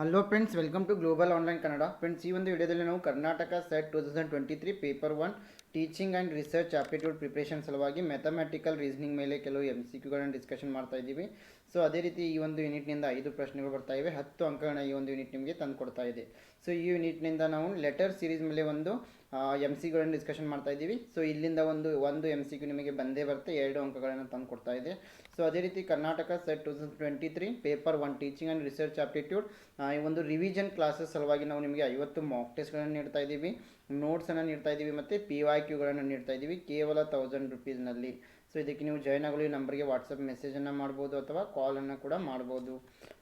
Hello friends welcome to global online Kannada friends ಈ ಒಂದು ವಿಡಿಯೋದಲ್ಲಿ ನಾವು Karnataka SET two thousand twenty three paper one teaching and research aptitude preparation ಸಲುವಾಗಿ mathematical reasoning ಮೇಲೆ ಕೆಲವು M C ಕ್ಯೂಗಳನ್ನು discussion ಮಾಡ್ತಾ ಇದ್ದೀವಿ. ಸೊ ಅದೇ ರೀತಿ ಈ ಒಂದು ಯೂನಿಟ್ನಿಂದ ಐದು ಪ್ರಶ್ನೆಗಳು ಬರ್ತಾ ಇವೆ. ಹತ್ತು ಅಂಕಗಳನ್ನ ಈ ಒಂದು ಯೂನಿಟ್ ನಿಮಗೆ ತಂದು ಕೊಡ್ತಾ ಇದೆ. ಸೊ ಈ ಯೂನಿಟ್ನಿಂದ ನಾವು ಲೆಟರ್ ಸೀರೀಸ್ ಮೇಲೆ ಒಂದು ಎಂ ಸಿಗಳನ್ನು ಡಿಸ್ಕಷನ್ ಮಾಡ್ತಾ ಇದ್ದೀವಿ. ಸೊ ಇಲ್ಲಿಂದ ಒಂದು ಒಂದು ಎಂ ಸಿ ಕ್ಯೂ ನಿಮಗೆ ಬಂದೇ ಬರುತ್ತೆ. ಎರಡು ಅಂಕಗಳನ್ನು ತಂದು ಕೊಡ್ತಾ ಇದೆ. ಸೊ ಅದೇ ರೀತಿ Karnataka SET two thousand twenty three paper one teaching and research aptitude ಈ ಒಂದು ರಿವಿಷನ್ ಕ್ಲಾಸಸ್ ಸಲುವಾಗಿ ನಾವು ನಿಮಗೆ ಐವತ್ತು ಮಾಕ್ ಟೆಸ್ಟ್ಗಳನ್ನು ನೀಡ್ತಾ ಇದ್ದೀವಿ. ನೋಟ್ಸನ್ನು ನೀಡ್ತಾ ಇದ್ದೀವಿ ಮತ್ತು ಪಿ ವೈ ಕ್ಯೂಗಳನ್ನು ನೀಡ್ತಾ ಇದ್ದೀವಿ ಕೇವಲ ತೌಸಂಡ್ ರುಪೀಸ್ನಲ್ಲಿ ಸೊ ಇದಕ್ಕೆ ನೀವು ಜಾಯ್ನ್ ಆಗಲು ಈ ನಂಬರ್ಗೆ ವಾಟ್ಸಪ್ ಮೆಸೇಜನ್ನು ಮಾಡ್ಬೋದು ಅಥವಾ ಕಾಲನ್ನು ಕೂಡ ಮಾಡ್ಬೋದು.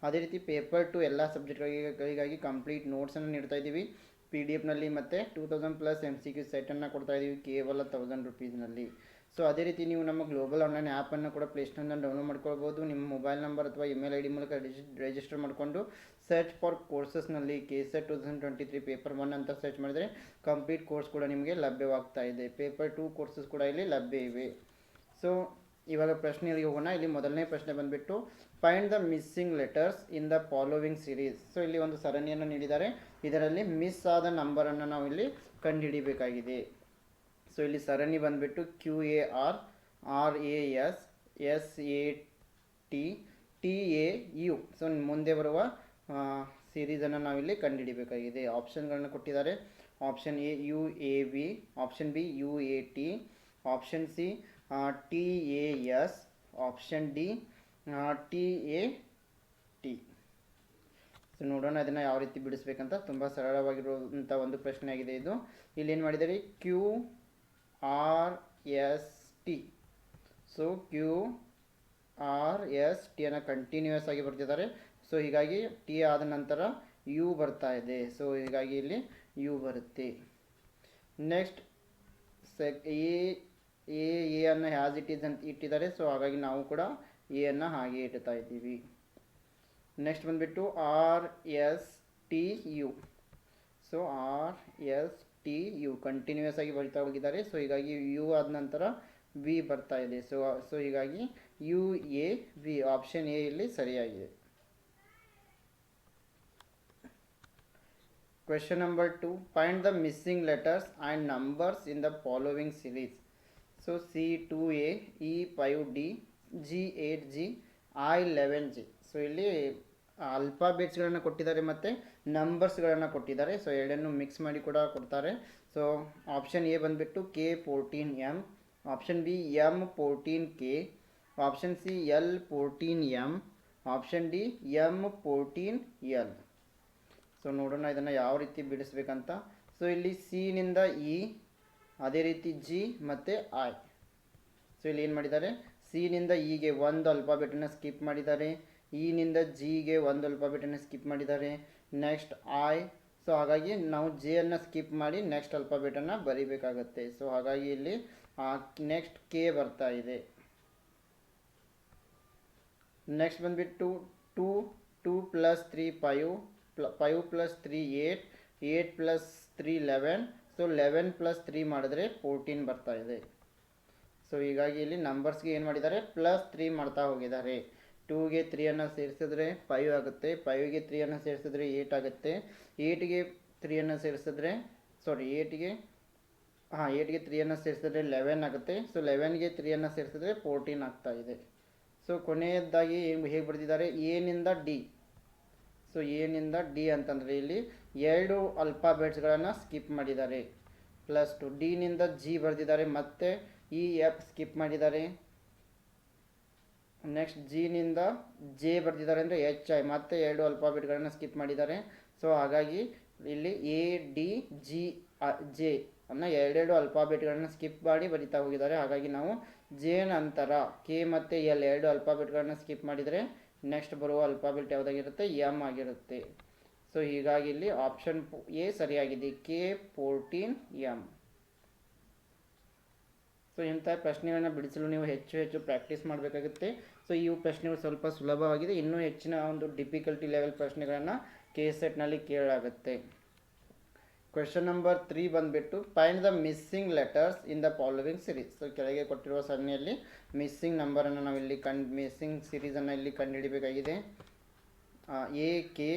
ಅದೇ ರೀತಿ ಪೇಪರ್ ಟು ಎಲ್ಲ ಸಬ್ಜೆಕ್ಟ್ಗಳಿಗಾಗಿ ಕಂಪ್ಲೀಟ್ ನೋಟ್ಸನ್ನು ನೀಡ್ತಾ ಇದ್ದೀವಿ. ಪಿ ಡಿ ಎಫ್ನಲ್ಲಿ ಮತ್ತು two thousand plus M C Q ಸೆಟನ್ನು ಕೊಡ್ತಾ ಇದ್ದೀವಿ ಕೇವಲ ತೌಸಂಡ್ ರುಪೀಸ್ನಲ್ಲಿ ಸೊ ಅದೇ ರೀತಿ ನೀವು ನಮ್ಮ ಗ್ಲೋಬಲ್ ಆನ್ಲೈನ್ ಆ್ಯಪನ್ನು ಕೂಡ ಪ್ಲೇಸ್ಟೋರ್ನ ಡೌನ್ಲೋಡ್ ಮಾಡ್ಕೊಳ್ಬೋದು. ನಿಮ್ಮ ಮೊಬೈಲ್ ನಂಬರ್ ಅಥವಾ ಇಮೇಲ್ ಐ ಡಿ ಮೂಲಕ ರಿಜಿಸ್ಟರ್ ಮಾಡಿಕೊಂಡು search for ಕೋರ್ಸಸ್ನಲ್ಲಿ K set two thousand twenty three paper one ಅಂತ ಸರ್ಚ್ ಮಾಡಿದರೆ ಕಂಪ್ಲೀಟ್ ಕೋರ್ಸ್ ಕೂಡ ನಿಮಗೆ ಲಭ್ಯವಾಗ್ತಾ ಇದೆ. ಪೇಪರ್ ಟೂ ಕೋರ್ಸಸ್ ಕೂಡ ಇಲ್ಲಿ ಲಭ್ಯ ಇವೆ. ಸೊ ಇವಾಗ ಪ್ರಶ್ನೆಗಳಿಗೆ ಹೋಗೋಣ. ಇಲ್ಲಿ ಮೊದಲನೇ ಪ್ರಶ್ನೆ ಬಂದುಬಿಟ್ಟು find the missing letters in the following series so ಇಲ್ಲಿ ಒಂದು ಸರಣಿಯನ್ನು ನೀಡಿದ್ದಾರೆ. ಇದರಲ್ಲಿ ಮಿಸ್ ಆದ ನಂಬರನ್ನು ನಾವು ಇಲ್ಲಿ ಕಂಡುಹಿಡಿಬೇಕಾಗಿದೆ. ಸೊ ಇಲ್ಲಿ ಸರಣಿ ಬಂದುಬಿಟ್ಟು Q A R R A S S A T T A U so ಮುಂದೆ ಬರುವ ಸೀರೀಸನ್ನು ನಾವಿಲ್ಲಿ ಕಂಡುಹಿಡಿಬೇಕಾಗಿದೆ. ಆಪ್ಷನ್ಗಳನ್ನು ಕೊಟ್ಟಿದ್ದಾರೆ. Option A U A B option B U A T option C T A S option D T A T so ನೋಡೋಣ ಅದನ್ನು ಯಾವ ರೀತಿ ಬಿಡಿಸ್ಬೇಕಂತ. ತುಂಬ ಸರಳವಾಗಿರುವಂಥ ಒಂದು ಪ್ರಶ್ನೆ ಆಗಿದೆ ಇದು. ಇಲ್ಲಿ ಏನು ಮಾಡಿದ್ದಾರೆ? Q R S T so Q R S ಟಿಯನ್ನು continuous ಆಗಿ ಬರ್ತಿದ್ದಾರೆ. ಸೊ ಹೀಗಾಗಿ ಟಿ ಆದ ನಂತರ ಯು ಬರ್ತಾ ಇದೆ. ಸೊ ಹೀಗಾಗಿ ಇಲ್ಲಿ ಯು ಬರುತ್ತೆ. Next sec A A A ಅನ್ನು ಹ್ಯಾಸ್ ಇಟ್ ಈಸ್ ಅಂತ ಇಟ್ಟಿದ್ದಾರೆ. ಸೊ ಹಾಗಾಗಿ ನಾವು ಕೂಡ ಎ ಅನ್ನು ಹಾಗೆ ಇಡ್ತಾ ಇದ್ದೀವಿ. ನೆಕ್ಸ್ಟ್ ಬಂದುಬಿಟ್ಟು R S T U so R S T U continuous ಆಗಿ ಬರಿತಾ ಹೋಗಿದ್ದಾರೆ. ಸೊ ಹೀಗಾಗಿ ಯು ಆದ ನಂತರ ವಿ ಬರ್ತಾ ಇದೆ. ಸೊ ಸೊ ಹೀಗಾಗಿ U A V option A ಇಲ್ಲಿ ಸರಿಯಾಗಿದೆ. Question number two find the missing letters and numbers in the following series so C two A E five D G eight G I eleven G so ಇಲ್ಲಿ ಅಲ್ಫಾಬೆಟ್ಸ್ಗಳನ್ನು ಕೊಟ್ಟಿದ್ದಾರೆ ಮತ್ತು ನಂಬರ್ಸ್ಗಳನ್ನು ಕೊಟ್ಟಿದ್ದಾರೆ. So, ಎರಡನ್ನು mix ಮಾಡಿ ಕೂಡ ಕೊಡ್ತಾರೆ. ಸೊ, ಆಪ್ಷನ್ ಎ ಬಂದುಬಿಟ್ಟು K fourteen M. Option B M fourteen K. Option C L fourteen M. Option D M fourteen L. So, ನೋಡೋಣ ಇದನ್ನು ಯಾವ ರೀತಿ ಬಿಡಿಸ್ಬೇಕಂತ. ಸೊ, ಇಲ್ಲಿ ಸಿನಿಂದ ಇ, ಅದೇ ರೀತಿ ಜಿ ಮತ್ತು ಐ. ಸೊ, ಇಲ್ಲಿ ಏನು ಮಾಡಿದ್ದಾರೆ? ಸಿನಿಂದ ಇಗೆ ಒಂದು ಅಲ್ಫಾಬೆಟನ್ನು ಸ್ಕಿಪ್ ಮಾಡಿದ್ದಾರೆ. ಇನಿಂದ ಜಿಗೆ ಒಂದು ಅಲ್ಫಾಬೆಟನ್ನು ಸ್ಕಿಪ್ ಮಾಡಿದ್ದಾರೆ. Next I. ಸೊ, ಹಾಗಾಗಿ ನಾವು ಜೆ ಅನ್ನು ಸ್ಕಿಪ್ ಮಾಡಿ ನೆಕ್ಸ್ಟ್ ಅಲ್ಫಾಬೆಟನ್ನು ಬರಿಬೇಕಾಗತ್ತೆ. ಸೊ, ಹಾಗಾಗಿ ಇಲ್ಲಿ ನೆಕ್ಸ್ಟ್ ಕೆ ಬರ್ತಾ ಇದೆ. ನೆಕ್ಸ್ಟ್ ಬಂದುಬಿಟ್ಟು two two plus three five, plus, five plus three eight eight plus three eleven. So, eleven plus three ಮಾಡಿದ್ರೆ ಫೋರ್ಟೀನ್ ಬರ್ತಾ ಇದೆ. ಸೊ, ಹೀಗಾಗಿ ಇಲ್ಲಿ ನಂಬರ್ಸ್ಗೆ ಏನು ಮಾಡಿದ್ದಾರೆ? ಪ್ಲಸ್ ತ್ರೀ ಮಾಡ್ತಾ ಹೋಗಿದ್ದಾರೆ. ಟೂಗೆ ತ್ರೀಯನ್ನು ಸೇರಿಸಿದ್ರೆ ಫೈವ್ ಆಗುತ್ತೆ ಫೈವ್ಗೆ ತ್ರೀಯನ್ನು ಸೇರಿಸಿದ್ರೆ ಏಯ್ಟ್ ಆಗುತ್ತೆ ಏಯ್ಟ್ಗೆ ತ್ರೀಯನ್ನು ಸೇರಿಸಿದ್ರೆ ಸಾರಿ ಏಯ್ಟ್ಗೆ ಹಾಂ ಏಯ್ಟ್ಗೆ ತ್ರೀಯನ್ನು ಸೇರಿಸಿದ್ರೆ ಲೆವೆನ್ ಆಗುತ್ತೆ ಸೊ ಲೆವೆನ್ಗೆ ತ್ರೀಯನ್ನು ಸೇರಿಸಿದ್ರೆ ಫೋರ್ಟೀನ್ ಆಗ್ತಾ ಇದೆ. ಸೊ ಕೊನೆಯದಾಗಿ ಹೇಗೆ ಬರೆದಿದ್ದಾರೆ? ಏನಿಂದ ಡಿ ಸೊ ಏನಿಂದ ಡಿ ಅಂತಂದರೆ ಇಲ್ಲಿ ಎರಡು ಅಲ್ಫಾಬೆಟ್ಸ್ಗಳನ್ನು ಸ್ಕಿಪ್ ಮಾಡಿದ್ದಾರೆ. ಪ್ಲಸ್ ಟು ಡಿನಿಂದ ಜಿ ಬರೆದಿದ್ದಾರೆ. ಮತ್ತು ಇ ಎಫ್ ಸ್ಕಿಪ್ ಮಾಡಿದ್ದಾರೆ. ನೆಕ್ಸ್ಟ್ ಜಿನಿಂದ ಜೆ ಬರೆದಿದ್ದಾರೆ ಅಂದರೆ ಎಚ್ ಐ. ಮತ್ತೆ ಎರಡು ಅಲ್ಫಾಬೆಟ್ಗಳನ್ನು ಸ್ಕಿಪ್ ಮಾಡಿದ್ದಾರೆ. ಸೊ ಹಾಗಾಗಿ ಇಲ್ಲಿ ಎ, ಡಿ, ಜಿ ಜೆ ಅನ್ನು ಎರಡೆರಡು ಅಲ್ಫಾಬೆಟ್ಗಳನ್ನು ಸ್ಕಿಪ್ ಮಾಡಿ ಬರಿತಾ ಹೋಗಿದ್ದಾರೆ. ಹಾಗಾಗಿ ನಾವು ಜೆ ನಂತರ ಕೆ ಮತ್ತು ಎಲ್ ಎರಡು ಅಲ್ಫಾಬೆಟ್ಗಳನ್ನು ಸ್ಕಿಪ್ ಮಾಡಿದರೆ ನೆಕ್ಸ್ಟ್ ಬರುವ ಅಲ್ಫಾಬೆಟ್ ಯಾವುದಾಗಿರುತ್ತೆ? ಎಂ ಆಗಿರುತ್ತೆ. ಸೊ ಹೀಗಾಗಿ ಇಲ್ಲಿ ಆಪ್ಷನ್ ಎ ಸರಿಯಾಗಿದೆ. K fourteen M. ಸೊ ಇಂಥ ಪ್ರಶ್ನೆಗಳನ್ನ ಬಿಡಿಸಲು ನೀವು ಹೆಚ್ಚು ಹೆಚ್ಚು ಪ್ರಾಕ್ಟೀಸ್ ಮಾಡಬೇಕಾಗುತ್ತೆ. ಸೊ ಈ ಪ್ರಶ್ನೆಗಳು ಸ್ವಲ್ಪ ಸುಲಭವಾಗಿದೆ. ಇನ್ನೂ ಹೆಚ್ಚಿನ ಒಂದು ಡಿಫಿಕಲ್ಟಿ ಲೆವೆಲ್ ಪ್ರಶ್ನೆಗಳನ್ನು ಕೆ ಸೆಟ್ನಲ್ಲಿ ಕೇಳಲಾಗುತ್ತೆ. ಕ್ವೆಶನ್ ನಂಬರ್ ತ್ರೀ ಬಂದುಬಿಟ್ಟು find the missing letters in the following series so ಕೆಳಗೆ ಕೊಟ್ಟಿರುವ ಸರಣಿಯಲ್ಲಿ ಮಿಸ್ಸಿಂಗ್ ನಂಬರನ್ನು ನಾವು ಇಲ್ಲಿ ಕಂಡು ಮಿಸ್ಸಿಂಗ್ ಸಿರೀಸನ್ನು ಇಲ್ಲಿ ಕಂಡುಹಿಡಿಬೇಕಾಗಿದೆ. A K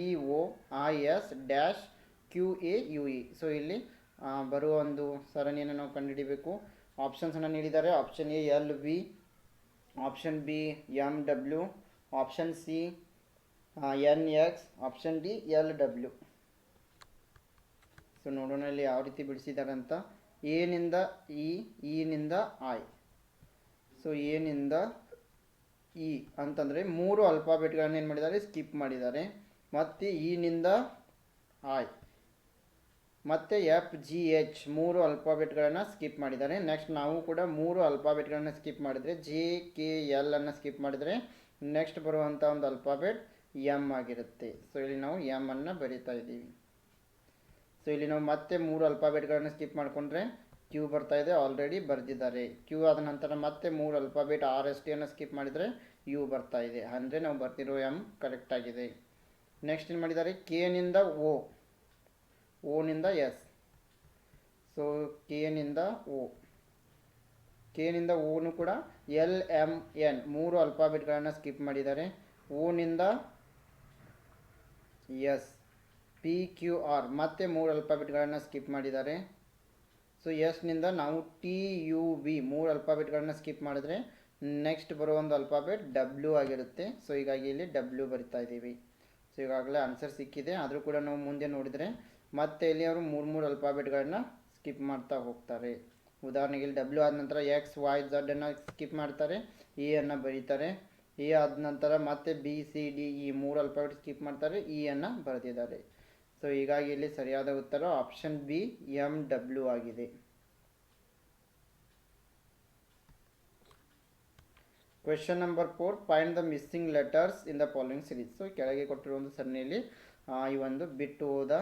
E O I S dash Q A U E so ಇಲ್ಲಿ ಬರುವ ಒಂದು ಸರಣಿಯನ್ನು ನಾವು ಕಂಡುಹಿಡಿಬೇಕು. ಆಪ್ಷನ್ಸನ್ನು ನೀಡಿದ್ದಾರೆ. Option A L V option B M W option C N X option D L W so ನೋಡೋಣ ಇಲ್ಲಿ ಯಾವ ರೀತಿ ಬಿಡಿಸಿದ್ದಾರೆ ಅಂತ. ಎನಿಂದ ಇ ಇನಿಂದ ಐ ಸೊ ಎನಿಂದ ಇ ಅಂತಂದರೆ ಮೂರು ಅಲ್ಫಾಬೆಟ್ಗಳನ್ನು ಏನು ಮಾಡಿದ್ದಾರೆ? ಸ್ಕಿಪ್ ಮಾಡಿದ್ದಾರೆ. ಮತ್ತು ಇನಿಂದ ಐ ಮತ್ತು ಎಫ್ ಜಿ ಎಚ್ ಮೂರು ಅಲ್ಫಾಬೆಟ್ಗಳನ್ನು ಸ್ಕಿಪ್ ಮಾಡಿದ್ದಾರೆ. ನೆಕ್ಸ್ಟ್ ನಾವು ಕೂಡ ಮೂರು ಅಲ್ಫಾಬೆಟ್ಗಳನ್ನು ಸ್ಕಿಪ್ ಮಾಡಿದರೆ ಜೆ ಕೆ ಎಲ್ ಅನ್ನು ಸ್ಕಿಪ್ ಮಾಡಿದರೆ ನೆಕ್ಸ್ಟ್ ಬರುವಂಥ ಒಂದು ಅಲ್ಫಾಬೆಟ್ ಎಂ ಆಗಿರುತ್ತೆ. ಸೊ ಇಲ್ಲಿ ನಾವು ಎಂ ಅನ್ನು ಬರಿತಾ ಇದ್ದೀವಿ. ಸೊ ಇಲ್ಲಿ ನಾವು ಮತ್ತೆ ಮೂರು ಅಲ್ಫಾಬೆಟ್ಗಳನ್ನು ಸ್ಕಿಪ್ ಮಾಡಿಕೊಂಡ್ರೆ ಕ್ಯೂ ಬರ್ತಾ ಇದೆ ಆಲ್ರೆಡಿ ಬರೆದಿದ್ದಾರೆ. ಕ್ಯೂ ಆದ ನಂತರ ಮತ್ತೆ ಮೂರು ಅಲ್ಫಾಬೆಟ್ ಆರ್ ಎಸ್ ಟಿಯನ್ನು ಸ್ಕಿಪ್ ಮಾಡಿದರೆ ಯು ಬರ್ತಾ ಇದೆ. ಅಂದರೆ ನಾವು ಬರ್ತಿರೋ ಎಂ ಕರೆಕ್ಟಾಗಿದೆ ನೆಕ್ಸ್ಟ್ ಏನು ಮಾಡಿದ್ದಾರೆ? ಕೆನಿಂದ ಓ ಓನಿಂದ ಎಸ್ ಸೊ ಕೆನಿಂದ ಓ ಕೆನಿಂದ ಓನು ಕೂಡ ಎಲ್ ಎಂ ಎನ್ ಮೂರು ಅಲ್ಫಾಬೆಟ್ಗಳನ್ನು ಸ್ಕಿಪ್ ಮಾಡಿದ್ದಾರೆ. ಓನಿಂದ ಎಸ್ ಪಿ ಕ್ಯೂ ಆರ್ ಮತ್ತೆ ಮೂರು ಅಲ್ಫಾಬೆಟ್ಗಳನ್ನು ಸ್ಕಿಪ್ ಮಾಡಿದ್ದಾರೆ. ಸೊ ಎಸ್ನಿಂದ ನಾವು ಟಿ ಯು ವಿ ಮೂರು ಅಲ್ಫಾಬೆಟ್ಗಳನ್ನು ಸ್ಕಿಪ್ ಮಾಡಿದ್ರೆ ನೆಕ್ಸ್ಟ್ ಬರೋ ಒಂದು ಅಲ್ಫಾಬೆಟ್ ಡಬ್ಲ್ಯೂ ಆಗಿರುತ್ತೆ. ಸೊ ಹೀಗಾಗಿ ಇಲ್ಲಿ ಡಬ್ಲ್ಯೂ ಬರಿತಾ ಇದ್ದೀವಿ. ಸೊ ಈಗಾಗಲೇ ಆನ್ಸರ್ ಸಿಕ್ಕಿದೆ. ಆದರೂ ಕೂಡ ನಾವು ಮುಂದೆ ನೋಡಿದರೆ ಮತ್ತೆ ಇಲ್ಲಿ ಅವರು ಮೂರು ಮೂರು ಅಲ್ಫಾಬೆಟ್ಗಳನ್ನ ಸ್ಕಿಪ್ ಮಾಡ್ತಾ ಹೋಗ್ತಾರೆ. ಉದಾಹರಣೆಗೆ ಇಲ್ಲಿ ಡಬ್ಲ್ಯೂ ಆದ ನಂತರ ಎಕ್ಸ್ ವೈ ಝಡ್ ಅನ್ನು ಸ್ಕಿಪ್ ಮಾಡ್ತಾರೆ ಇ ಅನ್ನು ಬರೀತಾರೆ. ಎ ಆದ ನಂತರ ಮತ್ತೆ ಬಿ ಸಿ ಡಿ ಈ ಮೂರು ಅಲ್ಫಾಬೆಟ್ ಸ್ಕಿಪ್ ಮಾಡ್ತಾರೆ ಇ ಅನ್ನು ಬರೆದಿದ್ದಾರೆ. ಸೊ ಹೀಗಾಗಿ ಇಲ್ಲಿ ಸರಿಯಾದ ಉತ್ತರ ಆಪ್ಷನ್ ಬಿ ಎಂ ಡಬ್ಲ್ಯೂ ಆಗಿದೆ. Question number four find the missing letters in the following series so ಕೆಳಗೆ ಕೊಟ್ಟಿರುವ ಒಂದು ಸರಣಿಯಲ್ಲಿ ಈ ಒಂದು ಬಿಟ್ಟು ಹೋದ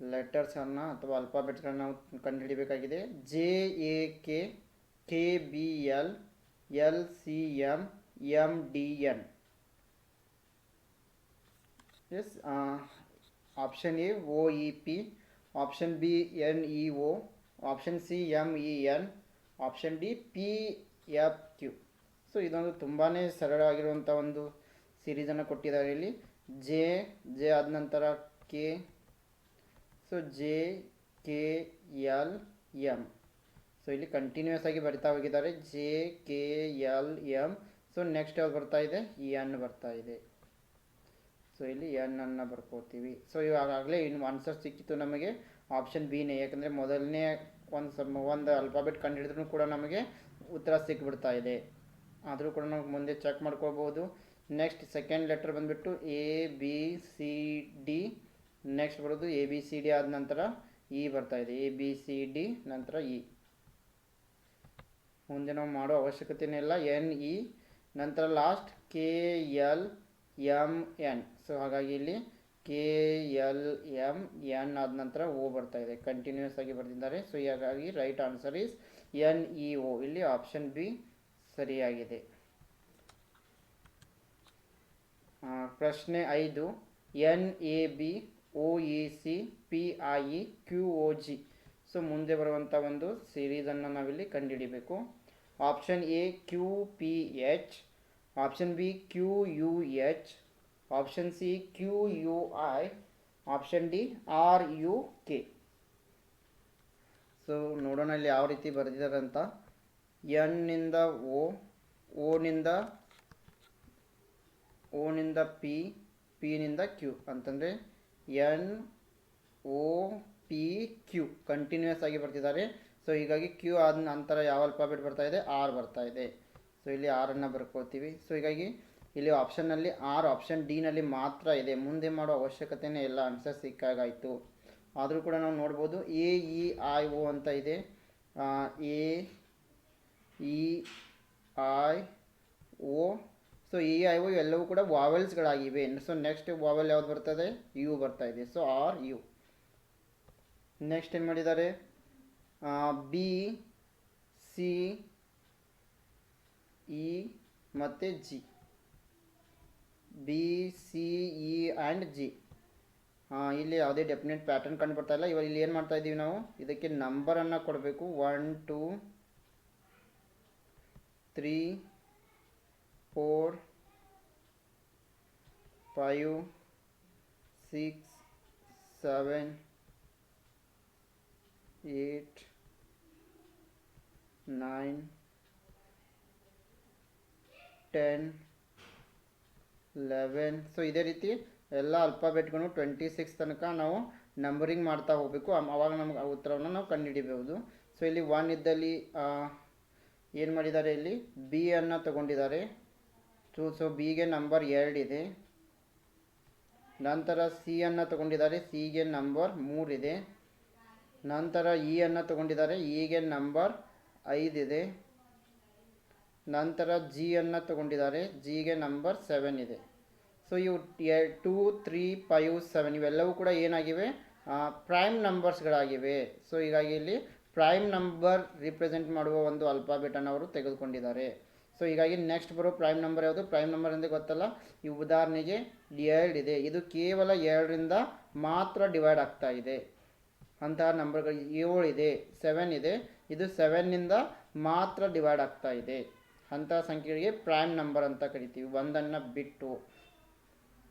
ಲೆಟರ್ಸನ್ನು ಅಥವಾ ಅಲ್ಫಾಬೆಟ್ಸ್ಗಳನ್ನ ನಾವು ಕಂಡುಹಿಡಿಬೇಕಾಗಿದೆ. J A K K B L L C M M D N S option A O E P option B N E O option C M E N option D P F Q so ಇದೊಂದು ತುಂಬಾ ಸರಳವಾಗಿರುವಂಥ ಒಂದು ಸಿರೀಸನ್ನು ಕೊಟ್ಟಿದ್ದಾರೆ ಇಲ್ಲಿ. J J ಆದ ನಂತರ K so J K L M so ಇಲ್ಲಿ continuous ಆಗಿ ಬರಿತಾ ಹೋಗಿದ್ದಾರೆ. J K L M so next ಯಾವ್ದು ಬರ್ತಾ ಇದೆ? ಎನ್ ಬರ್ತಾ ಇದೆ. ಸೊ ಇಲ್ಲಿ ಎನ್ ಅನ್ನು ಬರ್ಕೋತೀವಿ. ಸೊ ಇವಾಗಲೇ ಇನ್ನು ಆನ್ಸರ್ ಸಿಕ್ಕಿತ್ತು ನಮಗೆ. ಆಪ್ಷನ್ ಬಿನೇ ಯಾಕಂದರೆ ಮೊದಲನೇ ಒಂದು ಸಮ, ಒಂದು ಅಲ್ಫಾಬೆಟ್ ಕಂಡುಹಿಡಿದ್ರೂ ಕೂಡ ನಮಗೆ ಉತ್ತರ ಸಿಕ್ಬಿಡ್ತಾ ಇದೆ. ಆದರೂ ಕೂಡ ನಾವು ಮುಂದೆ ಚೆಕ್ ಮಾಡ್ಕೋಬೋದು. ನೆಕ್ಸ್ಟ್ ಸೆಕೆಂಡ್ ಲೆಟರ್ ಬಂದುಬಿಟ್ಟು A B C D next ಬರೋದು ಎ ಬಿ ಸಿ ಡಿ ಆದ ನಂತರ ಇ ಬರ್ತಾ ಇದೆ. ಎ ಬಿ ಸಿ ಡಿ ನಂತರ ಇ ಮುಂದೆ ನಾವು ಮಾಡೋ ಅವಶ್ಯಕತೆನೇ ಇಲ್ಲ ಎನ್ ಇ ನಂತರ last K L M N so ಹಾಗಾಗಿ ಇಲ್ಲಿ ಕೆ ಎಲ್ ಎಂ ಎನ್ ಆದ ನಂತರ ಓ ಬರ್ತಾ ಇದೆ. ಕಂಟಿನ್ಯೂಸ್ ಆಗಿ ಬರೆದಿದ್ದಾರೆ ಸೊ ಹಾಗಾಗಿ right answer is N E O ಇಲ್ಲಿ ಆಪ್ಷನ್ ಬಿ ಸರಿಯಾಗಿದೆ. ಪ್ರಶ್ನೆ ಐದು. N A B O A C P I E Q O G so ಮುಂದೆ ಬರುವಂಥ ಒಂದು ಸೀರೀಸನ್ನು ನಾವಿಲ್ಲಿ ಕಂಡುಹಿಡಿಬೇಕು option A Q P H option B Q U H option C Q U I option D R U K so ನೋಡೋಣ ಇಲ್ಲಿ ಯಾವ ರೀತಿ ಬರೆದಿದ್ದಾರೆ ಅಂತ ಎನ್ನಿಂದ ಓ ಓನಿಂದ ಓನಿಂದ ಪಿ ಪಿನಿಂದ ಕ್ಯೂ ಅಂತಂದರೆ N O P Q continuous ಆಗಿ ಬರ್ತಿದ್ದಾರೆ. ಸೊ ಹೀಗಾಗಿ ಕ್ಯೂ ಆದ ನಂತರ ಯಾವ ಅಲ್ಫಾಬೆಟ್ ಬರ್ತಾ ಇದೆ? ಆರ್ ಬರ್ತಾ ಇದೆ. ಸೊ ಇಲ್ಲಿ ಆರನ್ನು ಬರ್ಕೋತೀವಿ. ಸೊ ಹೀಗಾಗಿ ಇಲ್ಲಿ ಆಪ್ಷನ್ನಲ್ಲಿ ಆರ್ ಆಪ್ಷನ್ ಡಿನಲ್ಲಿ ಮಾತ್ರ ಇದೆ. ಮುಂದೆ ಮಾಡೋ ಅವಶ್ಯಕತೆಯೇ ಇಲ್ಲ. ಆನ್ಸರ್ ಸಿಕ್ಕಾಗಾಯಿತು. ಆದರೂ ಕೂಡ ನಾವು ನೋಡ್ಬೋದು ಎ ಇ ಐ ಒ ಅಂತ ಇದೆ. A E I O so E I O ಎಲ್ಲವೂ ಕೂಡ ವಾವೆಲ್ಸ್ಗಳಾಗಿವೆ ಸೊ ನೆಕ್ಸ್ಟ್ ವಾವೆಲ್ ಯಾವ್ದು ಬರ್ತದೆ? ಯು ಬರ್ತಾ ಇದೆ. ಸೊ ಆರ್ ಯು ನೆಕ್ಸ್ಟ್ ಏನು ಮಾಡಿದ್ದಾರೆ? ಬಿ ಸಿ ಇ ಮತ್ತು G B C E and G ಇಲ್ಲಿ ಯಾವುದೇ ಡೆಫಿನೆಟ್ ಪ್ಯಾಟರ್ನ್ ಕಂಡು ಬರ್ತಾ ಇಲ್ಲ. ಇವಾಗ ಇಲ್ಲಿ ಏನು ಮಾಡ್ತಾ ಇದ್ದೀವಿ ನಾವು? ಇದಕ್ಕೆ ನಂಬರನ್ನು ಕೊಡಬೇಕು. One two three four five six seven eight nine ten eleven so ಇದೇ ರೀತಿ ಎಲ್ಲ ಅಲ್ಫಾಬೆಟ್ಗಳು ಟ್ವೆಂಟಿ ಸಿಕ್ಸ್ ತನಕ ನಾವು ನಂಬರಿಂಗ್ ಮಾಡ್ತಾ ಹೋಗಬೇಕು. ಅವಾಗ ನಮ್ಗೆ ಆ ಉತ್ತರವನ್ನು ನಾವು ಕಂಡುಹಿಡಿಬಹುದು ಸೊ ಇಲ್ಲಿ ಒನ್ ಇದ್ದಲ್ಲಿ ಏನು ಮಾಡಿದ್ದಾರೆ ಇಲ್ಲಿ? ಬಿ ಅನ್ನು ತಗೊಂಡಿದ್ದಾರೆ. ಸೊ ಸೊ ಬಿಗೆ ನಂಬರ್ ಎರಡಿದೆ ನಂತರ ಸಿ ಅನ್ನು ತಗೊಂಡಿದ್ದಾರೆ. ಸಿಗೆ ನಂಬರ್ ಮೂರಿದೆ ನಂತರ ಇ ಅನ್ನು ತಗೊಂಡಿದ್ದಾರೆ. ಇಗೆ ನಂಬರ್ ಐದಿದೆ ನಂತರ ಜಿ ಅನ್ನು ತಗೊಂಡಿದ್ದಾರೆ. ಜಿಗೆ ನಂಬರ್ ಸೆವೆನ್ ಇದೆ. ಸೊ ಇವು ಟೂ ತ್ರೀ ಫೈವ್ ಸೆವೆನ್ ಇವೆಲ್ಲವೂ ಕೂಡ ಏನಾಗಿವೆ? ಪ್ರೈಮ್ ನಂಬರ್ಸ್ಗಳಾಗಿವೆ ಸೊ ಹೀಗಾಗಿ ಇಲ್ಲಿ ಪ್ರೈಮ್ ನಂಬರ್ ರಿಪ್ರೆಸೆಂಟ್ ಮಾಡುವ ಒಂದು ಅಲ್ಫಾಬೆಟನ್ನು ಅವರು ತೆಗೆದುಕೊಂಡಿದ್ದಾರೆ. ಸೊ ಹೀಗಾಗಿ ನೆಕ್ಸ್ಟ್ ಬರೋ ಪ್ರೈಮ್ ನಂಬರ್ ಯಾವುದು? ಪ್ರೈಮ್ ನಂಬರ್ ಅಂದರೆ ಗೊತ್ತಲ್ಲ? ಈ ಉದಾಹರಣೆಗೆ ಎರಡಿದೆ ಇದು. ಕೇವಲ ಎರಡರಿಂದ ಮಾತ್ರ ಡಿವೈಡ್ ಆಗ್ತಾ ಇದೆ. ಅಂತಹ ನಂಬರ್ಗಳು ಏಳು ಇದೆ ಸೆವೆನ್ ಇದೆ. ಇದು ಸೆವೆನ್ನಿಂದ ಮಾತ್ರ ಡಿವೈಡ್ ಆಗ್ತಾ ಇದೆ. ಅಂತಹ ಸಂಖ್ಯೆಗಳಿಗೆ ಪ್ರೈಮ್ ನಂಬರ್ ಅಂತ ಕರಿತೀವಿ. ಒಂದನ್ನು ಬಿಟ್ಟು.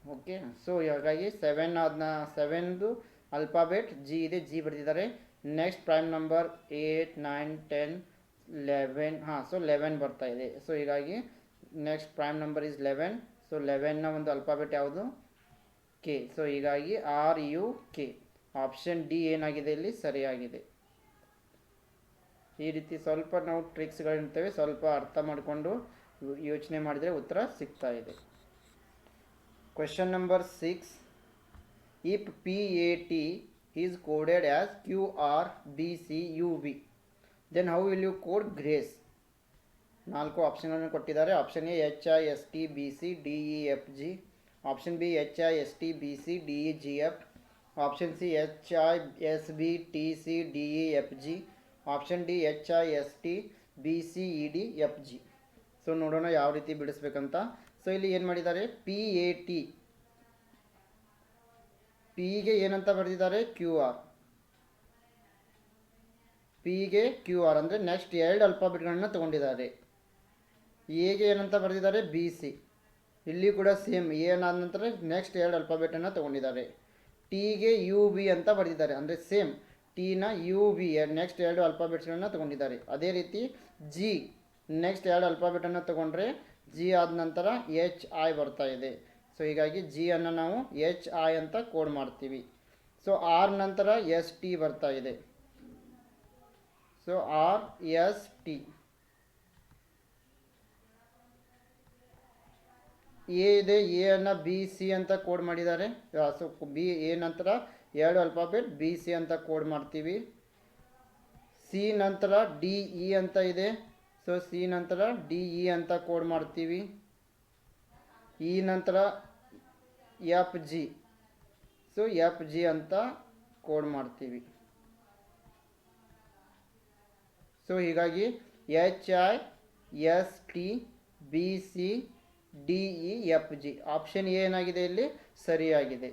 ಓಕೆ ಸೊ ಹಾಗಾಗಿ ಸೆವೆನ್ ಅದನ್ನ ಸೆವೆನ್ದು ಅಲ್ಫಾಬೆಟ್ ಜಿ ಇದೆ. ಜಿ ಬರೆದಿದ್ದಾರೆ. Next prime number eight nine ten eleven, ಹಾಂ ಸೊ ಲೆವೆನ್ ಬರ್ತಾ ಇದೆ. ಸೊ ಹೀಗಾಗಿ next prime number is eleven. So ಲೆವೆನ್ನ ಒಂದು ಅಲ್ಫಾಬೆಟ್ ಯಾವುದು? ಕೆ ಸೊ ಹೀಗಾಗಿ R U K option D ಏನಾಗಿದೆ ಇಲ್ಲಿ? ಸರಿಯಾಗಿದೆ. ಈ ರೀತಿ ಸ್ವಲ್ಪ ನಾವು ಟ್ರಿಕ್ಸ್ಗಳಿರ್ತವೆ ಸ್ವಲ್ಪ ಅರ್ಥ ಮಾಡಿಕೊಂಡು ಯೋಚನೆ ಮಾಡಿದರೆ ಉತ್ತರ ಸಿಗ್ತಾ ಇದೆ. Question number six if P A T is coded as Q R B C U V then how will you code grace ನಾಲ್ಕು ಆಪ್ಷನ್ಗಳನ್ನು ಕೊಟ್ಟಿದ್ದಾರೆ. Option A H I S T B C D E F G option B H I S T B C D E G F option C H I S B T C D E F G option D H I S T B C E D F G so ನೋಡೋಣ ಯಾವ ರೀತಿ ಬಿಡಿಸ್ಬೇಕಂತ. So ಇಲ್ಲಿ ಏನು ಮಾಡಿದ್ದಾರೆ? P A T ಪಿಗೆ ಏನಂತ ಬರೆದಿದ್ದಾರೆ? Q R ಪಿಗೆ ಕ್ಯೂ ಆರ್ ಅಂದರೆ ನೆಕ್ಸ್ಟ್ ಎರಡು ಅಲ್ಪಾಬೆಟ್ಗಳನ್ನು ತಗೊಂಡಿದ್ದಾರೆ. ಎಗೆ ಏನಂತ ಬರೆದಿದ್ದಾರೆ? ಬಿ ಸಿ ಇಲ್ಲಿ ಕೂಡ ಸೇಮ್ ಏನಾದ ನಂತರ ನೆಕ್ಸ್ಟ್ ಎರಡು ಅಲ್ಫಾಬೆಟನ್ನು ತಗೊಂಡಿದ್ದಾರೆ. ಟಿಗೆ ಯು ಬಿ ಅಂತ ಬರೆದಿದ್ದಾರೆ, ಅಂದರೆ ಸೇಮ್ ಟಿನ ಯು ಬಿ ನೆಕ್ಸ್ಟ್ ಎರಡು ಅಲ್ಫಾಬೆಟ್ಸ್ಗಳನ್ನ ತಗೊಂಡಿದ್ದಾರೆ. ಅದೇ ರೀತಿ ಜಿ ನೆಕ್ಸ್ಟ್ ಎರಡು ಅಲ್ಫಾಬೆಟನ್ನು ತೊಗೊಂಡ್ರೆ ಜಿ ಆದ ನಂತರ ಎಚ್ ಐ ಬರ್ತಾ ಇದೆ. ಸೊ ಹೀಗಾಗಿ ಜಿ ಅನ್ನು ನಾವು ಎಚ್ ಐ ಅಂತ ಕೋಡ್ ಮಾಡ್ತೀವಿ. ಸೊ ಆರ್ ನಂತರ ಎಸ್ ಟಿ ಬರ್ತಾ ಇದೆ. So R S T A ಇದೆ ಎ ಅನ್ನು ಬಿ ಸಿ ಅಂತ ಕೋಡ್ ಮಾಡಿದ್ದಾರೆ. ಸೊ ಬಿ ಎ ನಂತರ ಎರಡು ಅಲ್ಫಾಬೆಟ್ ಬಿ ಸಿ ಅಂತ ಕೋಡ್ ಮಾಡ್ತೀವಿ. ಸಿ ನಂತರ ಡಿ ಇ ಅಂತ ಇದೆ. ಸೊ ಸಿ ನಂತರ ಡಿ ಇ ಅಂತ ಕೋಡ್ ಮಾಡ್ತೀವಿ. ಇ ನಂತರ F G so F G ಅಂತ ಕೋಡ್ ಮಾಡ್ತೀವಿ. ಸೊ ಹೀಗಾಗಿ H I S T B C D E F G option ಏನಾಗಿದೆ ಇಲ್ಲಿ? ಸರಿಯಾಗಿದೆ.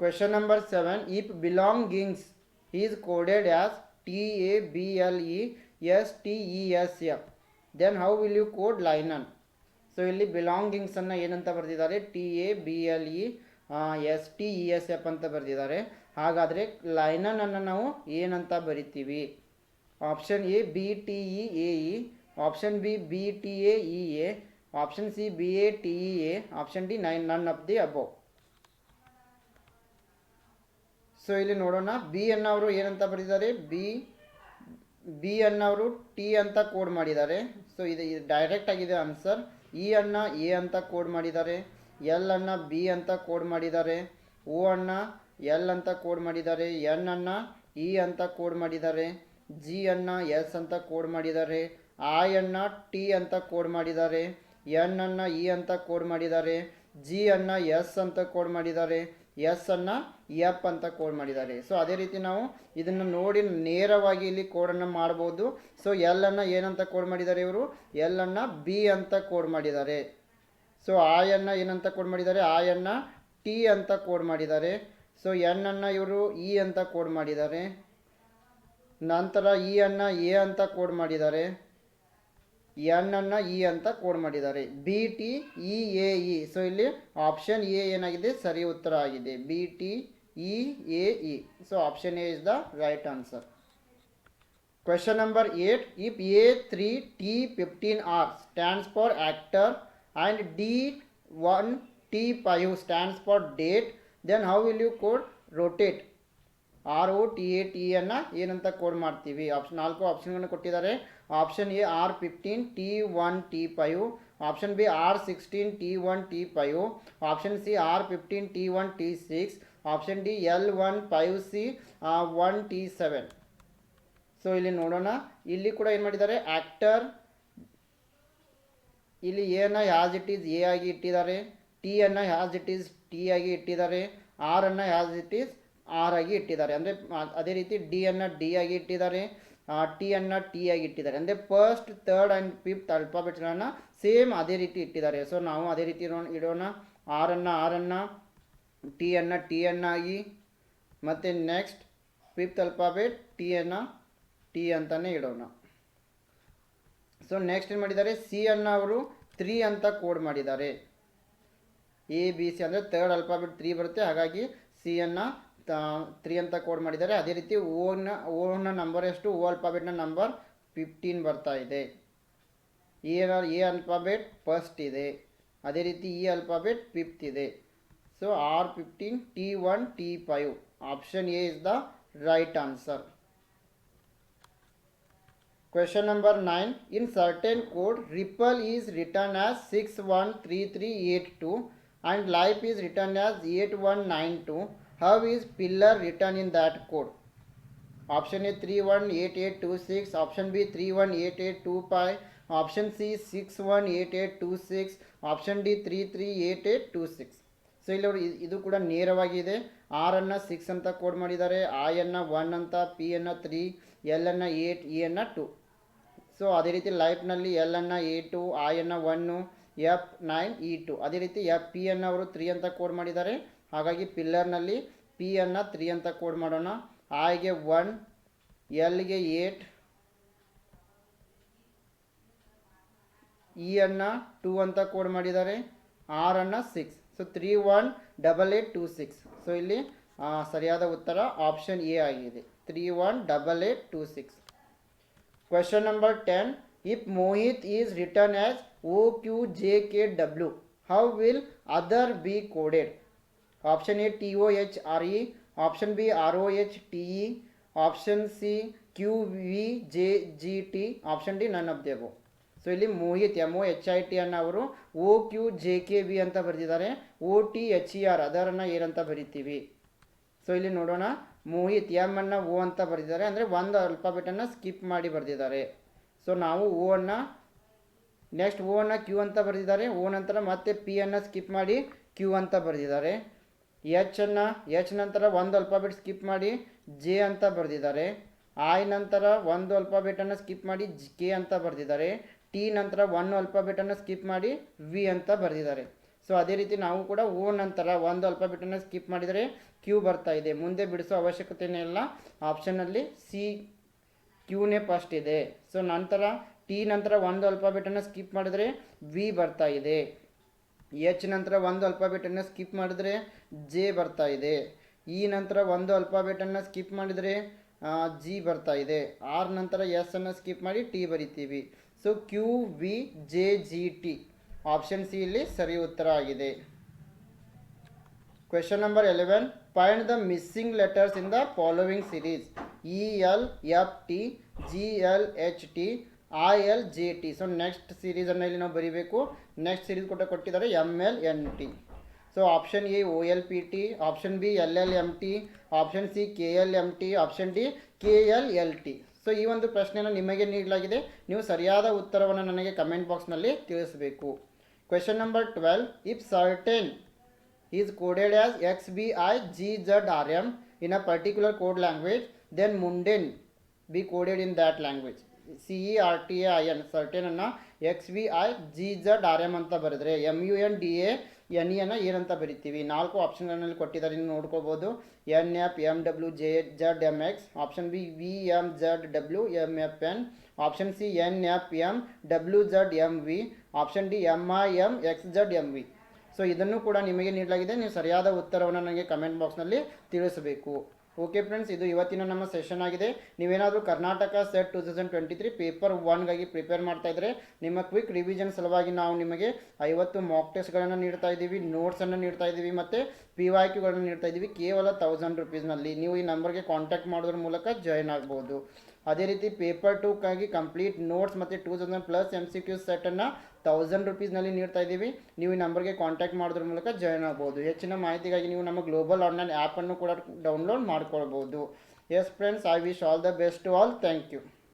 Question number seven if belongings is coded as T A B L E S T E S F then how will you code linen so ಇಲ್ಲಿ ಬಿಲಾಂಗಿಂಗ್ಸನ್ನು ಏನಂತ ಬರೆದಿದ್ದಾರೆ? T A B L E S T E S F ಅಂತ ಬರೆದಿದ್ದಾರೆ. ಹಾಗಾದರೆ ಲೈನನನ್ನು ನಾವು ಏನಂತ ಬರಿತೀವಿ? Option A B T E A E option B B T A E A option C B A T E A option D nine none of the above so ಇಲ್ಲಿ ನೋಡೋಣ. B ಅನ್ನೋರು ಏನಂತ ಬರೆದಿದ್ದಾರೆ ಬಿ ಬಿ ಅನ್ನೋರು T ಅಂತ code ಮಾಡಿದ್ದಾರೆ. So ಇದು ಇದು ಡೈರೆಕ್ಟ್ ಆಗಿದೆ ಆನ್ಸರ್ ಇ ಅನ್ನ ಎ ಅಂತ ಕೋಡ್ ಮಾಡಿದ್ದಾರೆ. ಎಲ್ ಅನ್ನ ಬಿ ಅಂತ ಕೋಡ್ ಮಾಡಿದ್ದಾರೆ. ಓ ಅನ್ನ ಎಲ್ ಅಂತ ಕೋಡ್ ಮಾಡಿದ್ದಾರೆ ಎನ್ ಅನ್ನ ಇ ಅಂತ ಕೋಡ್ ಮಾಡಿದ್ದಾರೆ ಜಿ ಅನ್ನ ಎಸ್ ಅಂತ ಕೋಡ್ ಮಾಡಿದ್ದಾರೆ ಐ ಅನ್ನ ಟಿ ಅಂತ ಕೋಡ್ ಮಾಡಿದ್ದಾರೆ ಎನ್ ಅನ್ನ ಇ ಅಂತ ಕೋಡ್ ಮಾಡಿದ್ದಾರೆ ಜಿ ಅನ್ನ ಎಸ್ ಅಂತ ಕೋಡ್ ಮಾಡಿದ್ದಾರೆ ಎಸ್ ಅನ್ನ ಎಫ್ ಅಂತ ಕೋಡ್ ಮಾಡಿದ್ದಾರೆ ಸೊ ಅದೇ ರೀತಿ ನಾವು ಇದನ್ನು ನೋಡಿ ನೇರವಾಗಿ ಇಲ್ಲಿ ಕೋಡನ್ನು ಮಾಡ್ಬೋದು ಸೊ ಎಲ್ ಅನ್ನ ಏನಂತ ಕೋಡ್ ಮಾಡಿದ್ದಾರೆ ಇವರು ಎಲ್ ಅನ್ನ ಬಿ ಅಂತ ಕೋಡ್ ಮಾಡಿದ್ದಾರೆ ಸೊ ಆಯನ್ನ ಏನಂತ ಕೋಡ್ ಮಾಡಿದ್ದಾರೆ ಆಯನ್ನ ಟಿ ಅಂತ ಕೋಡ್ ಮಾಡಿದ್ದಾರೆ ಸೊ ಎನ್ ಅನ್ನ ಇವರು ಇ ಅಂತ ಕೋಡ್ ಮಾಡಿದ್ದಾರೆ. ನಂತರ ಇ ಅನ್ನ ಎ ಅಂತ ಕೋಡ್ ಮಾಡಿದ್ದಾರೆ. ಎನ್ ಅನ್ನು ಇ ಅಂತ ಕೋಡ್ ಮಾಡಿದ್ದಾರೆ. B T E A E so ಇಲ್ಲಿ ಆಪ್ಷನ್ ಎ ಏನಾಗಿದೆ? ಸರಿ ಉತ್ತರ ಆಗಿದೆ. B T E A E so option A is the right answer Question number 8. If A3T15R stands for actor and D1T5 stands for date, then how will you code rotate R O T A T ಅನ್ನು ಏನಂತ code ಮಾಡ್ತೀವಿ? Option ನಾಲ್ಕು ಆಪ್ಷನ್ಗಳನ್ನು ಕೊಟ್ಟಿದ್ದಾರೆ. Option A R fifteen T one T five option B R sixteen T one T five option C R fifteen T one T six option D L one five C one T seven so ಇಲ್ಲಿ ನೋಡೋಣ. ಇಲ್ಲಿ ಕೂಡ ಏನು ಮಾಡಿದ್ದಾರೆ? Actor ಇಲ್ಲಿ ಏನ as it is A ಆಗಿ ಇಟ್ಟಿದ್ದಾರೆ. ಟಿ ಅನ್ನು ಹ್ಯಾಸ್ ಇಟ್ ಈಸ್ ಟಿ ಆಗಿ ಇಟ್ಟಿದ್ದಾರೆ ಆರ್ ಅನ್ನು ಹ್ಯಾಸ್ ಇಟ್ ಈಸ್ ಆರ್ ಆಗಿ ಇಟ್ಟಿದ್ದಾರೆ. ಅಂದರೆ ಅದೇ ರೀತಿ ಡಿ ಅನ್ನು ಡಿ ಆಗಿ ಇಟ್ಟಿದ್ದಾರೆ ಟಿ ಅನ್ನು ಟಿ ಆಗಿ ಇಟ್ಟಿದ್ದಾರೆ. ಅಂದರೆ ಫಸ್ಟ್ ತರ್ಡ್ ಆ್ಯಂಡ್ ಫಿಫ್ತ್ ಅಲ್ಫಾಬೆಟ್ಗಳನ್ನು ಸೇಮ್ ಅದೇ ರೀತಿ ಇಟ್ಟಿದ್ದಾರೆ. ಸೊ ನಾವು ಅದೇ ರೀತಿ ಇಡೋಣ. ಇಡೋಣ ಆರನ್ನು ಆರನ್ನು ಅನ್ನು ಅನ್ನಾಗಿ ಮತ್ತು ನೆಕ್ಸ್ಟ್ ಫಿಫ್ತ್ ಅಲ್ಫಾಬೆಟ್ ಅನ್ನು ಟಿ ಅಂತಲೇ ಇಡೋಣ. ಸೊ ನೆಕ್ಸ್ಟ್ ಏನು ಮಾಡಿದ್ದಾರೆ? ಸಿ ಅನ್ನು ಅವರು ತ್ರೀ ಅಂತ ಕೋಡ್ ಮಾಡಿದ್ದಾರೆ. ಎ ಬಿ ಸಿ ಅಂದರೆ ತರ್ಡ್ ಅಲ್ಫಾಬೆಟ್ ತ್ರೀ ಬರುತ್ತೆ. ಹಾಗಾಗಿ ಸಿ ಅನ್ನು ತ್ರೀ ಅಂತ ಕೋಡ್ ಮಾಡಿದ್ದಾರೆ. ಅದೇ ರೀತಿ ಓನ ಓನ ನಂಬರ್ ಎಷ್ಟು? ಓ ಅಲ್ಫಾಬೆಟ್ನ ನಂಬರ್ ಫಿಫ್ಟೀನ್ ಬರ್ತಾ ಇದೆ. ಎ ಎ ಅಲ್ಫಾಬೆಟ್ ಫಸ್ಟ್ ಇದೆ. ಅದೇ ರೀತಿ ಇ ಅಲ್ಫಾಬೆಟ್ ಫಿಫ್ತ್ ಇದೆ. So R fifteen T one T five option A is the right answer Question number 9. Return certain six one three three eight 613382 and life is written as 8192. How is pillar written in that code? Option A 318826, option B 318825, option C 618826, option D 338826. So ಇಲ್ಲಿ ನೋಡಿ ಇದು ಕೂಡ ನೇರವಾಗಿದೆ R ಅನ್ನು six ಅಂತ code ಮಾಡಿದ್ದಾರೆ I ಅನ್ನು one ಅಂತ ಪಿ ಅನ್ನು three L eight eight E ಅನ್ನು ಟು ಸೊ ಅದೇ ರೀತಿ ಲೈಫ್ನಲ್ಲಿ ಎಲ್ ಅನ್ನು A two I one F nine E two ಅದೇ ರೀತಿ ಎಫ್ ಪಿ ಎನ್ ಅವರು ತ್ರೀ ಅಂತ ಕೋಡ್ ಮಾಡಿದ್ದಾರೆ. ಹಾಗಾಗಿ ಪಿಲ್ಲರ್ನಲ್ಲಿ ಪಿ ಅನ್ನು ತ್ರೀ ಅಂತ ಕೋಡ್ ಮಾಡೋಣ. ಐಗೆ ಒನ್ ಎಲ್ಗೆ ಏಟ್ ಇ ಅನ್ನು ಟೂ ಅಂತ ಕೋಡ್ ಮಾಡಿದ್ದಾರೆ. ಆರ್ ಅನ್ನು six so three one double eight two six so ಇಲ್ಲಿ ಸರಿಯಾದ ಉತ್ತರ ಆಪ್ಷನ್ ಎ ಆಗಿದೆ. Three one double eight two six question number 10. If Mohit is written as OQJKW, how will other be coded? Option A TOHRE, option B ROHTE, option C QVJGT, option D none of the above. So ಇಲ್ಲಿ Mohit M O H I T ಅನ್ನು ಅವರು O Q J K B ಅಂತ ಬರೆದಿದ್ದಾರೆ. O T H E R ಅದರನ್ನು ಏನಂತ ಬರಿತೀವಿ. So ಇಲ್ಲಿ ನೋಡೋಣ. Mohit M ಅನ್ನು ಓ ಅಂತ ಬರೆದಿದ್ದಾರೆ. ಅಂದರೆ ಒಂದು ಅಲ್ಫಾಬೆಟನ್ನು ಸ್ಕಿಪ್ ಮಾಡಿ ಬರೆದಿದ್ದಾರೆ. ಸೊ ನಾವು ಓ ಅನ್ನು ನೆಕ್ಸ್ಟ್ ಓ ಅನ್ನು ಕ್ಯೂ ಅಂತ ಬರೆದಿದ್ದಾರೆ. ಓ ನಂತರ ಮತ್ತೆ ಪಿ ಅನ್ನು ಸ್ಕಿಪ್ ಮಾಡಿ ಕ್ಯೂ ಅಂತ ಬರೆದಿದ್ದಾರೆ. ಎಚ್ ಅನ್ನು ಎಚ್ ನಂತರ ಒಂದು ಅಲ್ಫಾಬೆಟ್ ಸ್ಕಿಪ್ ಮಾಡಿ ಜೆ ಅಂತ ಬರೆದಿದ್ದಾರೆ. ಐ ನಂತರ ಒಂದು ಅಲ್ಫಾಬೆಟನ್ನು ಸ್ಕಿಪ್ ಮಾಡಿ ಕೆ ಅಂತ ಬರೆದಿದ್ದಾರೆ. ಟಿ ನಂತರ ಒಂದು ಅಲ್ಫಾಬೆಟನ್ನು ಸ್ಕಿಪ್ ಮಾಡಿ ವಿ ಅಂತ ಬರೆದಿದ್ದಾರೆ. ಸೊ ಅದೇ ರೀತಿ ನಾವು ಕೂಡ ಓ ನಂತರ ಒಂದು ಅಲ್ಫಾಬೆಟನ್ನು ಸ್ಕಿಪ್ ಮಾಡಿದರೆ ಕ್ಯೂ ಬರ್ತಾ ಇದೆ. ಮುಂದೆ ಬಿಡಿಸೋ ಅವಶ್ಯಕತೆನೇ ಇಲ್ಲ. ಆಪ್ಷನಲ್ಲಿ ಸಿ ಕ್ಯೂನೇ ಫಸ್ಟ್ ಇದೆ. ಸೊ ನಂತರ ಟಿ ನಂತರ ಒಂದು ಅಲ್ಫಾಬೆಟನ್ನು ಸ್ಕಿಪ್ ಮಾಡಿದ್ರೆ ವಿ ಬರ್ತಾ ಇದೆ. ಎಚ್ ನಂತರ ಒಂದು ಅಲ್ಫಾಬೆಟನ್ನು ಸ್ಕಿಪ್ ಮಾಡಿದ್ರೆ ಜೆ ಬರ್ತಾ ಇದೆ. ಇ ನಂತರ ಒಂದು ಅಲ್ಫಾಬೆಟನ್ನು ಸ್ಕಿಪ್ ಮಾಡಿದರೆ ಜಿ ಬರ್ತಾ ಇದೆ. ಆರ್ ನಂತರ ಎಸ್ ಅನ್ನು ಸ್ಕಿಪ್ ಮಾಡಿ ಟಿ ಬರಿತೀವಿ. So Q V J G T option C ಇಲ್ಲಿ ಸರಿ ಉತ್ತರ ಆಗಿದೆ. Question number 11. Find the missing letters in the following series E L F T G L H T I L J T so next ಸೀರೀಸನ್ನು ಇಲ್ಲಿ ನಾವು ಬರೀಬೇಕು. Next series ಕೂಡ ಕೊಟ್ಟಿದ್ದಾರೆ M L N T so option A O L P T option B L L M T option C K L M T option D K L L T so ಈ ಒಂದು ಪ್ರಶ್ನೆಯನ್ನು ನಿಮಗೆ ನೀಡಲಾಗಿದೆ. ನೀವು ಸರಿಯಾದ ಉತ್ತರವನ್ನು ನನಗೆ ಕಮೆಂಟ್ ಬಾಕ್ಸ್ನಲ್ಲಿ ತಿಳಿಸಬೇಕು. Question number twelve if certain is coded as XBIGZRM in a particular code language, then mundane be coded in that language. C E R T A I N certain ಅನ್ನು X V I G Z R M ಅಂತ ಬರೆದ್ರೆ M U N D A N ಇಯನ್ನು ಏನಂತ ಬರಿತೀವಿ. ನಾಲ್ಕು ಆಪ್ಷನ್ಗಳಲ್ಲಿ ಕೊಟ್ಟಿದ್ದಾರೆ ನೀವು ನೋಡ್ಕೋಬೋದು. N F M W J Z M X option B V M Z W M F N option C N F M W Z M V option D M I M X Z M V so ಇದನ್ನು ಕೂಡ ನಿಮಗೆ ನೀಡಲಾಗಿದೆ. ನೀವು ಸರಿಯಾದ ಉತ್ತರವನ್ನು ನನಗೆ comment ಬಾಕ್ಸ್ನಲ್ಲಿ ತಿಳಿಸಬೇಕು. ಓಕೆ ಫ್ರೆಂಡ್ಸ್ ಇದು ಇವತ್ತಿನ ನಮ್ಮ ಸೆಷನ್ ಆಗಿದೆ. ನೀವೇನಾದರೂ Karnataka SET two thousand twenty three paper ಒನ್ಗಾಗಿ prepare ಮಾಡ್ತಾ ಇದ್ದರೆ ನಿಮ್ಮ ಕ್ವಿಕ್ ರಿವಿಷನ್ ಸಲುವಾಗಿ ನಾವು ನಿಮಗೆ ಐವತ್ತು ಮಾಕ್ ಟೆಸ್ಟ್ಗಳನ್ನು ನೀಡ್ತಾ ಇದ್ದೀವಿ ನೋಟ್ಸನ್ನು ನೀಡ್ತಾ ಇದ್ದೀವಿ, ಮತ್ತು ಪಿ ವೈ ಕ್ಯೂಗಳನ್ನು ನೀಡ್ತಾ ಇದ್ದೀವಿ, ಕೇವಲ ತೌಸಂಡ್ ರುಪೀಸ್ನಲ್ಲಿ ನೀವು ಈ ನಂಬರ್ಗೆ ಕಾಂಟ್ಯಾಕ್ಟ್ ಮಾಡೋದ್ರ ಮೂಲಕ ಜಾಯ್ನ್ ಆಗ್ಬೋದು. ಅದೇ ರೀತಿ ಪೇಪರ್ ಟೂಕ್ಕಾಗಿ ಕಂಪ್ಲೀಟ್ ನೋಟ್ಸ್ ಮತ್ತು two thousand plus M C Q ಸೆಟನ್ನು thousand ರುಪೀಸ್ನಲ್ಲಿ ನೀಡ್ತಾ ಇದ್ದೀವಿ. ನೀವು ಈ ನಂಬರ್ಗೆ ಕಾಂಟ್ಯಾಕ್ಟ್ ಮಾಡೋದ್ರ ಮೂಲಕ ಜಾಯ್ನ್ ಆಗ್ಬೋದು. ಹೆಚ್ಚಿನ ಮಾಹಿತಿಗಾಗಿ ನೀವು ನಮ್ಮ ಗ್ಲೋಬಲ್ ಆನ್ಲೈನ್ ಆ್ಯಪನ್ನು ಕೂಡ ಡೌನ್ಲೋಡ್ ಮಾಡ್ಕೊಳ್ಬೋದು. Yes friends I wish all the best to all thank you